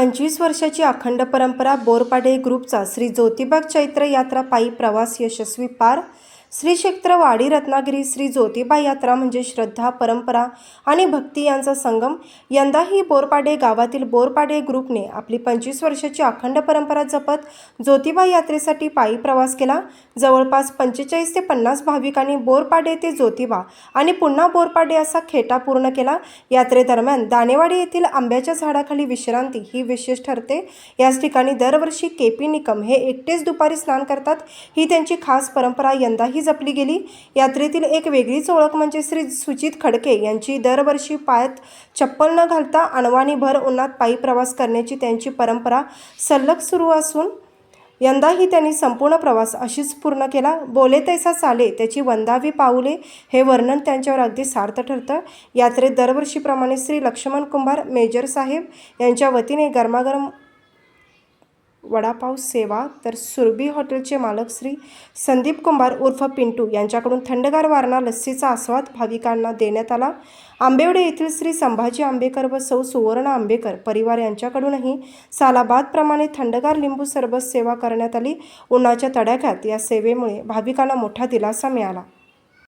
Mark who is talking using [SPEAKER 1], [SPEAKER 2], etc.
[SPEAKER 1] पंचवीस वर्षाची अखंड परंपरा बोरपाडे ग्रुपचा श्री ज्योतिबाग चैत्र यात्रा पायी प्रवास यशस्वी पार श्री क्षेत्र वाडी रत्नागिरी श्री ज्योतिबा यात्रा म्हणजे श्रद्धा परंपरा आणि भक्ती यांचा संगम. यंदाही बोरपाडे गावातील बोरपाडे ग्रुपने आपली पंचवीस वर्षाची अखंड परंपरा जपत ज्योतिबा यात्रेसाठी पायी प्रवास केला. जवळपास पंचेचाळीस ते पन्नास भाविकांनी बोरपाडे ते ज्योतिबा आणि पुन्हा बोरपाडे असा खेटा पूर्ण केला. यात्रेदरम्यान दानेवाडी येथील आंब्याच्या झाडाखाली विश्रांती ही विशेष ठरते. याच ठिकाणी दरवर्षी केपी निकम हे एकटेच दुपारी स्नान करतात. ही त्यांची खास परंपरा यंदाही जपली गेली. यात्रेतील एक वेगळीच ओळख म्हणजे श्री सुचित खडके यांची दरवर्षी पायात चप्पल न घालता अणवाणी भर उन्हात पायी प्रवास करण्याची त्यांची परंपरा सलग सुरू असून यंदाही त्यांनी संपूर्ण प्रवास अशीच पूर्ण केला. बोले तैसा चाले त्याची वंदावी पाऊले हे वर्णन त्यांच्यावर अगदी सार्थ ठरतं. यात्रेत दरवर्षीप्रमाणे श्री लक्ष्मण कुंभार मेजर साहेब यांच्या वतीने गरमागरम वडापाव सेवा तर सुरभी हॉटेलचे मालक श्री संदीप कुंभार उर्फ पिंटू यांच्याकडून थंडगार वारणा लस्सीचा आस्वाद भाविकांना देण्यात आला. आंबेवडे येथील श्री संभाजी आंबेकर व सौ सुवर्ण आंबेकर परिवार यांच्याकडूनही सालाबादप्रमाणे थंडगार लिंबू सरबत सेवा करण्यात आली. उन्हाच्या तडाख्यात या सेवेमुळे भाविकांना मोठा दिलासा मिळाला.